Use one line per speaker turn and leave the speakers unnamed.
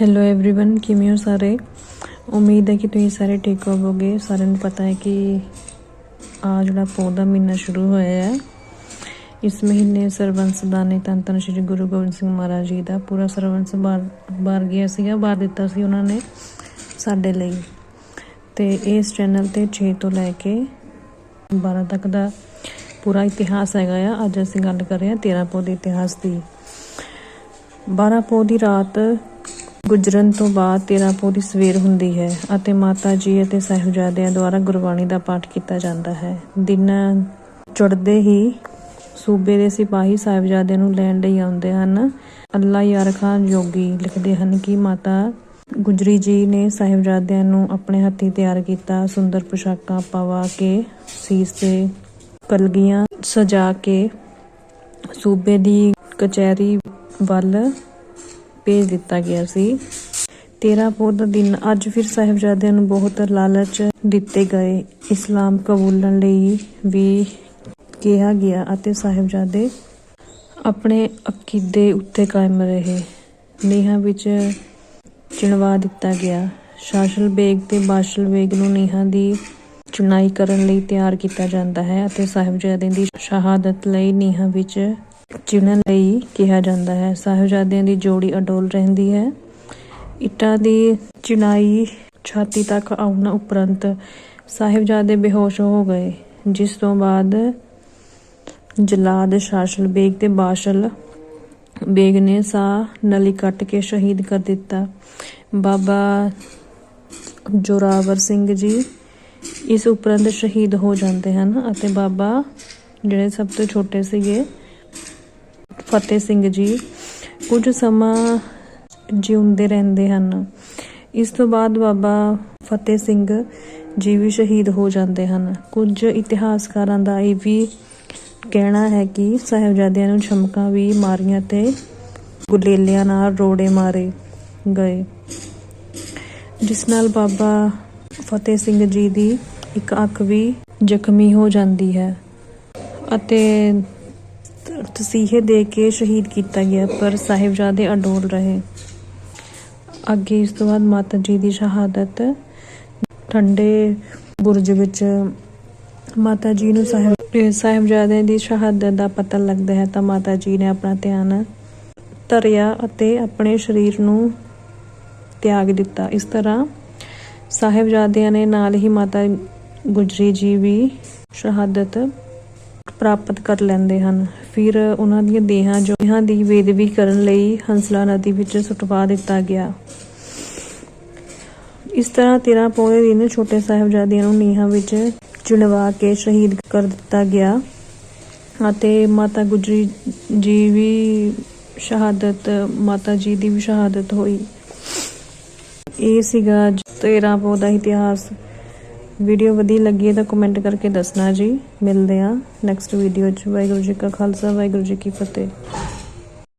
Hello everyone ਕਿਵੇਂ ਹੋ ਸਾਰੇ ਉਮੀਦ ਹੈ ਕਿ ਤੁਸੀਂ ਸਾਰੇ ਠੀਕ ਹੋਵੋਗੇ ਸਾਰਿਆਂ ਨੂੰ ਪਤਾ ਹੈ ਕਿ ਆ ਜਿਹੜਾ ਪੌਦਾ ਦਾ ਮਹੀਨਾ ਸ਼ੁਰੂ ਹੋਇਆ ਹੈ ਇਸ ਮਹੀਨੇ ਸਰਬੰਸ ਦਾਨੇ ਧੰਨ ਧੰਨ ਸ਼੍ਰੀ ਗੁਰੂ ਗੋਬਿੰਦ ਸਿੰਘ ਮਹਾਰਾਜ ਜੀ ਦਾ ਪੂਰਾ ਸਰਬੰਸ ਬਾਰ ਬਾਰ ਗਿਆ ਸੀਗਾ ਬਾਰ ਦਿੱਤਾ ਸੀ ਉਹਨਾਂ ਨੇ ਸਾਡੇ ਲਈ ਤੇ ਇਸ ਚੈਨਲ ਤੇ 6 ਤੋਂ ਲੈ ਕੇ 12 ਤੱਕ ਦਾ ਪੂਰਾ ਇਤਿਹਾਸ ਹੈਗਾ ਆ ਅੱਜ ਅਸੀਂ ਗੱਲ ਕਰ ਰਹੇ ਹਾਂ 13 ਪੌ ਦੇ ਇਤਿਹਾਸ ਦੀ 12 ਪੌ ਦੀ ਰਾਤ ਗੁਜਰਨ ਤੋਂ ਬਾਅਦ 13 ਪੌ ਦੀ ਸਵੇਰ ਹੁੰਦੀ ਹੈ ਅਤੇ ਮਾਤਾ ਜੀ ਅਤੇ ਸਾਹਿਬਜ਼ਾਦਿਆਂ ਦੁਆਰਾ ਗੁਰਬਾਣੀ ਦਾ ਪਾਠ ਕੀਤਾ ਜਾਂਦਾ ਹੈ। ਦਿਨ ਚੜ੍ਹਦੇ ਹੀ ਸੂਬੇ ਦੇ ਸਿਪਾਹੀ ਸਾਹਿਬਜ਼ਾਦਿਆਂ ਨੂੰ ਲੈਣ ਲਈ ਆਉਂਦੇ ਹਨ। ਅੱਲਾ ਯਾਰ ਖਾਨ ਜੋਗੀ ਲਿਖਦੇ ਹਨ ਕਿ ਮਾਤਾ ਗੁਜਰੀ ਜੀ ਨੇ ਸਾਹਿਬਜ਼ਾਦਿਆਂ ਨੂੰ ਆਪਣੇ ਹੱਥੀਂ ਤਿਆਰ ਕੀਤਾ, ਸੁੰਦਰ ਪੁਸ਼ਾਕਾਂ ਪਵਾ ਕੇ, ਸੀਸ ਤੇ ਕਲਗੀਆਂ ਸਜਾ ਕੇ ਸੂਬੇ ਦੀ ਕਚਹਿਰੀ ਵੱਲ ਭੇਜ ਦਿੱਤਾ ਗਿਆ ਸੀ। 13 ਪੋਹ ਦਾ ਦਿਨ ਅੱਜ ਫਿਰ ਸਾਹਿਬਜ਼ਾਦਿਆਂ ਨੂੰ ਬਹੁਤ ਲਾਲਚ ਦਿੱਤੇ ਗਏ। ਇਸਲਾਮ ਕਬੂਲਣ ਲਈ ਵੀ ਕਿਹਾ ਗਿਆ ਅਤੇ ਸਾਹਿਬਜ਼ਾਦੇ ਆਪਣੇ ਅਕੀਦੇ ਉੱਤੇ ਕਾਇਮ ਰਹੇ। ਨੀਹਾਂ ਵਿੱਚ ਚਿਣਵਾ ਦਿੱਤਾ ਗਿਆ। ਸ਼ਾਸਲ ਬੇਗ ਤੇ ਬਾਸ਼ਲ ਬੇਗ ਨੂੰ ਨੀਹਾਂ ਦੀ ਚੁਣਾਈ ਕਰਨ ਲਈ ਤਿਆਰ ਕੀਤਾ ਜਾਂਦਾ ਹੈ ਅਤੇ ਸਾਹਿਬਜ਼ਾਦਿਆਂ ਦੀ ਸ਼ਹਾਦਤ ਲਈ ਨੀਹਾਂ ਵਿੱਚ ਚਿਣਨ ਲਈ ਕਿਹਾ ਜਾਂਦਾ ਹੈ। ਸਾਹਿਬਜ਼ਾਦਿਆਂ ਦੀ ਜੋੜੀ ਅਡੋਲ ਰਹਿੰਦੀ ਹੈ। ਇੱਟਾਂ ਦੀ ਚਿਣਾਈ ਛਾਤੀ ਤੱਕ ਆਉਣ ਉਪਰੰਤ ਸਾਹਿਬਜ਼ਾਦੇ ਬੇਹੋਸ਼ ਹੋ ਗਏ, ਜਿਸ ਤੋਂ ਬਾਅਦ ਜਲਾਦ ਸ਼ਾਸਲ ਬੇਗ ਤੇ ਬਾਸ਼ਲ ਬੇਗ ਨੇ ਸਾਹ ਨਲੀ ਕੱਟ ਕੇ ਸ਼ਹੀਦ ਕਰ ਦਿੱਤਾ। ਬਾਬਾ ਜੋਰਾਵਰ ਸਿੰਘ ਜੀ ਇਸ ਉਪਰੰਤ ਸ਼ਹੀਦ ਹੋ ਜਾਂਦੇ ਹਨ ਅਤੇ ਬਾਬਾ ਜਿਹੜੇ ਸਭ ਤੋਂ ਛੋਟੇ ਸੀਗੇ, ਫਤਿਹ ਸਿੰਘ ਜੀ, ਕੁਝ ਸਮਾਂ ਜਿਉਂਦੇ ਰਹਿੰਦੇ ਹਨ। ਇਸ ਤੋਂ ਬਾਅਦ ਬਾਬਾ ਫਤਿਹ ਸਿੰਘ ਜੀ ਵੀ ਸ਼ਹੀਦ ਹੋ ਜਾਂਦੇ ਹਨ। ਕੁਝ ਇਤਿਹਾਸਕਾਰਾਂ ਦਾ ਇਹ ਵੀ ਕਹਿਣਾ ਹੈ ਕਿ ਸਾਹਿਬਜ਼ਾਦਿਆਂ ਨੂੰ ਛਮਕਾਂ ਵੀ ਮਾਰੀਆਂ ਤੇ ਗੁਲੇਲਿਆਂ ਨਾਲ ਰੋੜੇ ਮਾਰੇ ਗਏ। ਜਿਸ ਨਾਲ ਬਾਬਾ ਫਤਿਹ ਸਿੰਘ ਜੀ ਦੀ ਇੱਕ ਅੱਖ ਵੀ ਜ਼ਖਮੀ ਹੋ ਜਾਂਦੀ ਹੈ ਅਤੇ ਤਸੀਹੇ ਦੇ ਕੇ ਸ਼ਹੀਦ ਕੀਤਾ ਗਿਆ, ਪਰ ਸਾਹਿਬਜ਼ਾਦੇ ਅਡੋਲ ਰਹੇ। ਅੱਗੇ ਇਸ ਤੋਂ ਬਾਅਦ ਮਾਤਾ ਜੀ ਦੀ ਸ਼ਹਾਦਤ ਠੰਡੇ ਬੁਰਜ ਵਿੱਚ ਮਾਤਾ ਜੀ ਨੂੰ ਸਾਹਿਬ ਸਾਹਿਬਜ਼ਾਦਿਆਂ ਦੀ ਸ਼ਹਾਦਤ ਦਾ ਪਤਾ ਲੱਗਦਾ ਹੈ ਤਾਂ ਮਾਤਾ ਜੀ ਨੇ ਆਪਣਾ ਧਿਆਨ ਧਰਿਆ ਅਤੇ ਆਪਣੇ ਸਰੀਰ ਨੂੰ ਤਿਆਗ ਦਿੱਤਾ। ਇਸ ਤਰ੍ਹਾਂ ਸਾਹਿਬਜ਼ਾਦਿਆਂ ਨੇ ਨਾਲ ਹੀ ਮਾਤਾ ਗੁਜਰੀ ਜੀ ਵੀ ਸ਼ਹਾਦਤ ਪ੍ਰਾਪਤ ਕਰ ਲੈਂਦੇ ਹਨ। ਫਿਰ ਉਹਨਾਂ ਦੀਆਂ ਦੇਹਾਂ ਜੋ ਦੇਹਾਂ ਦੀ ਵੇਦਵੀ ਕਰਨ ਲਈ ਹੰਸਲਾ ਨਦੀ ਵਿੱਚ ਸੁਟਵਾ ਦਿੱਤਾ ਗਿਆ। ਇਸ ਤਰ੍ਹਾਂ 13 ਪੌਦੇ ਦਿਨ ਛੋਟੇ ਸਾਹਿਬਜ਼ਾਦਿਆਂ ਨੂੰ ਨੀਹਾਂ ਵਿੱਚ ਚੁਣਵਾ ਕੇ ਸ਼ਹੀਦ ਕਰ ਦਿੱਤਾ ਗਿਆ ਅਤੇ ਮਾਤਾ ਗੁਜਰੀ ਜੀ ਵੀ ਸ਼ਹਾਦਤ, ਮਾਤਾ ਜੀ ਦੀ ਵੀ ਸ਼ਹਾਦਤ ਹੋਈ। ਇਹ ਸੀਗਾ 13 ਪੌਦਾ ਇਤਿਹਾਸ। ਵੀਡੀਓ ਵਧੀਆ ਲੱਗੀ ਹੈ ਤਾਂ ਕਮੈਂਟ ਕਰਕੇ ਦੱਸਣਾ ਜੀ। ਮਿਲਦੇ ਆ ਨੈਕਸਟ ਵੀਡੀਓ 'ਚ। ਵਾਹਿਗੁਰੂ ਜੀ ਕਾ ਖਾਲਸਾ, ਵਾਹਿਗੁਰੂ ਜੀ ਕੀ ਫਤਿਹ।